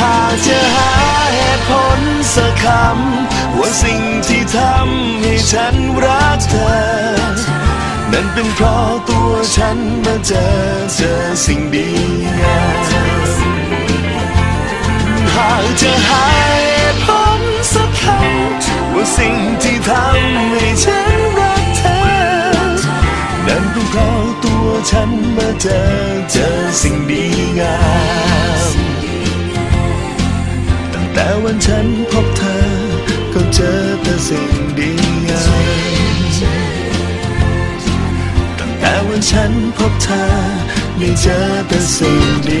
หากจะหาเหตุผลสักคำว่าสิ่งที่ทำให้ฉันรักเธอ นั่นเป็นเพราะตัวฉันมาเจอเจอสิ่งดีงามหากจะหาเหตุผลสักคำว่าสิ่งที่ทำให้ฉันรักเธอ นั่นเป็นเพราะตัวฉันมาเจอเจอสิ่งดีงาม วันฉันพบเธอ ก็เจอแต่สิ่งดีงามตั้งแต่วันฉันพบเธอ ไม่เจอแต่สิ่งดี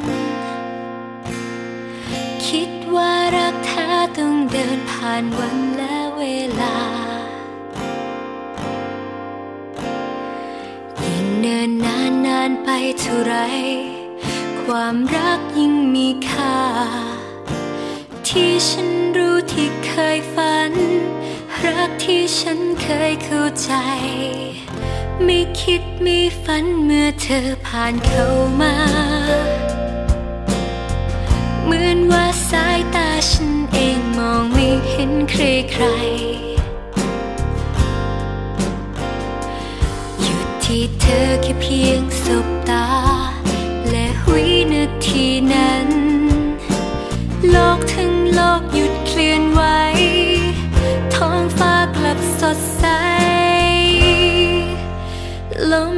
านวันและเวลา ยิ่งเนินนานนานไปเท่าไร ความรักยิ่งมีค่า ที่ฉันรู้ที่เคยฝัน รักที่ฉันเคยเข้าใจ ไม่คิดไม่ฝันเมื่อเธอผ่านเข้ามา เหมือนว่าสายตาฉันเองมองไม่เห็นใครใครหยุดที่เธอแค่เพียงสบตา และวินาทีนั้น โลกทั้งโลกหยุดเคลื่อนไหวท้องฟ้ากลับสดใสลม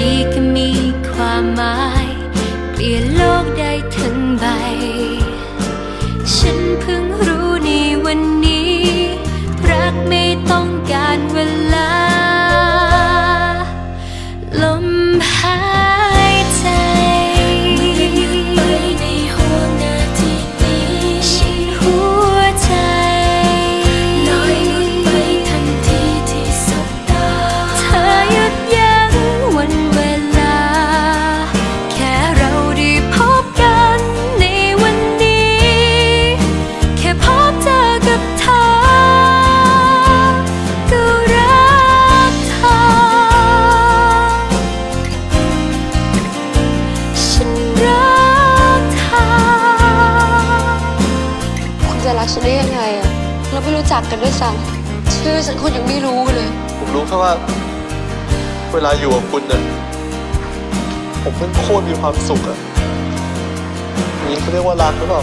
ดีก็มีความหมาย เปลี่ยนโลกได้ทั้งใบ ฉันเพิ่งรู้ในวันนี้ จักกันด้วยซ้ำชื่อฉันคุณยังไม่รู้เลย ผมรู้แค่ว่า เวลาอยู่กับคุณเนี่ยผมเป็นโคตรมีความสุขอะนี่เขาเรียกว่ารักหรือเปล่า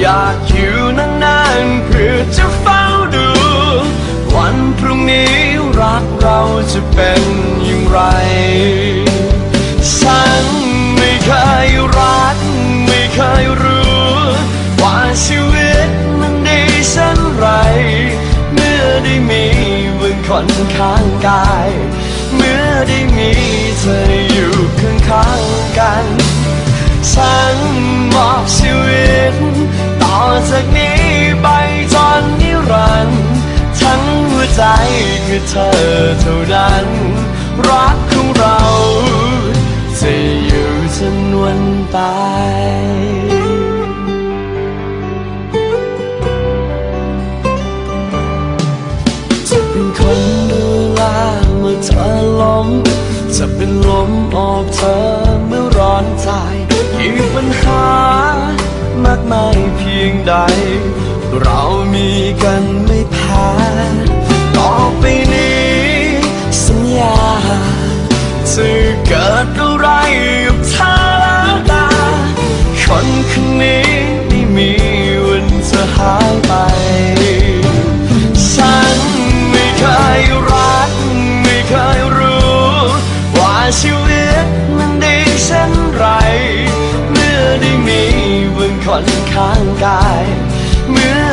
อยากอยู่นานๆเพื่อจะเฝ้าดู วันพรุ่งนี้รักเราจะเป็นอย่างไร ฉันไม่เคยรัก ไม่เคยรู้ ว่าชีวิตมันดีเช่นไร เมื่อได้มีมึงคนข้างกาย เมื่อได้มีเธออยู่ข้างข้างๆกัน ฉันมอบชีวิต จากนี้ไปจนนิรันดร์ทั้งหัวใจคือเธอเท่านั้นรัก เรามีกันไม่แพ้ต่อไปนี้ สัญญาจะเกิดอะไรกับเธอแล้วตาคนคนนี้ไม่มีวันจะหายไป ฉันไม่เคยรัก ไม่เคยรู้ ว่าชีวิตมันดีเช่นไร เมื่อได้มีมึงคนข้างกาย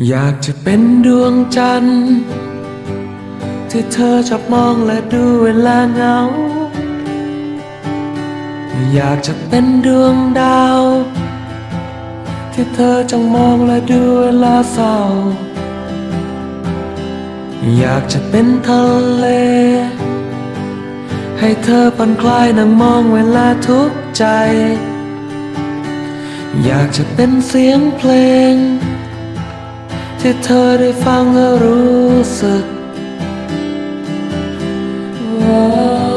อยากจะเป็นดวงจันทร์ที่เธอชอบมองและดูเวลาเงา อยากจะเป็นดวงดาว ที่เธอจ้องมองและดูเวลาเศร้า อยากจะเป็นทะเล ให้เธอผ่อนคลายนั่งมองเวลาทุกข์ใจ อยากจะเป็นเสียงเพลง ที่เธอได้ฟังแล้วรู้สึกว่า